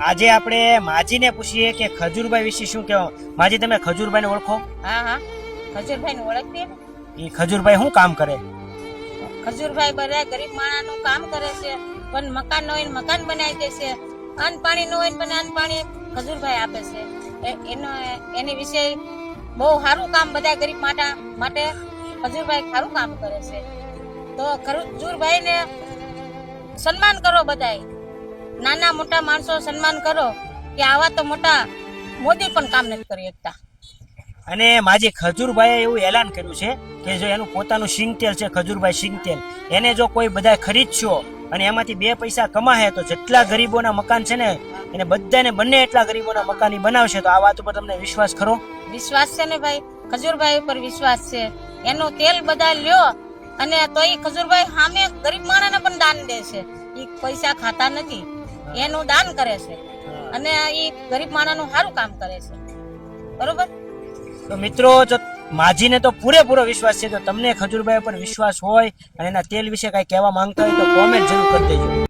આજે આપણે માજીને પૂછીએ કે ખજૂરભાઈ વિશે શું કહેવા? માજી તમે ખજૂરભાઈને ઓળખો? હા હા. ખજૂરભાઈને ઓળખતી એ ખજૂરભાઈ શું કામ કરે? ખજૂરભાઈ બધા ગરીબ માણસનું કામ કરે છે પણ મકાન ન હોય મકાન બનાવી દે છે. અન્ન પાણી ન હોય પણ અન્ન પાણી ખજૂરભાઈ આપે છે. એ- એનો એની વિશે બહુ સારું કામ બધા ગરીબ માટે માટે ખજૂરભાઈ સારું કામ કરે છે. તો ખજૂરભાઈને સન્માન કરો બધાય. નાના મોટા માણસો સન્માન કરો કે આવા તો મોટા મોદી પણ કામ નથી કરી શકતા. અને માજી ખજૂરભાઈએ એવું એલાન કર્યું છે કે જો એનું પોતાનું સિંગ તેલ છે ખજૂરભાઈ સિંગ તેલ એને જો કોઈ બધા ખરીદશો અને એમાંથી બે પૈસા કમાશે તો જેટલા ગરીબોના મકાન છે ને એને બધાને બંને એટલા ગરીબોના મકાન બનાવશે તો આ વાત ઉપર તમને વિશ્વાસ ખરો? વિશ્વાસ છે ને ભાઈ? ખજૂરભાઈ ઉપર વિશ્વાસ છે. એનું તેલ બધા લ્યો અને તો એ ખજૂરભાઈ સામે ગરીબ માણસને પણ દાન દે છે. એ પૈસા ખાતા નથી. એનું દાન કરે છે. અને એ ગરીબ માણસનું સારું કામ કરે છે. બરોબર? તો મિત્રો જો માજીને તો પૂરેપૂરો વિશ્વાસ છે તો તમને ખજૂરભાઈ પર વિશ્વાસ હોય અને એના તેલ વિશે કઈ કહેવા માંગતા હોય તો કોમેન્ટ જરૂર કરી દેજો.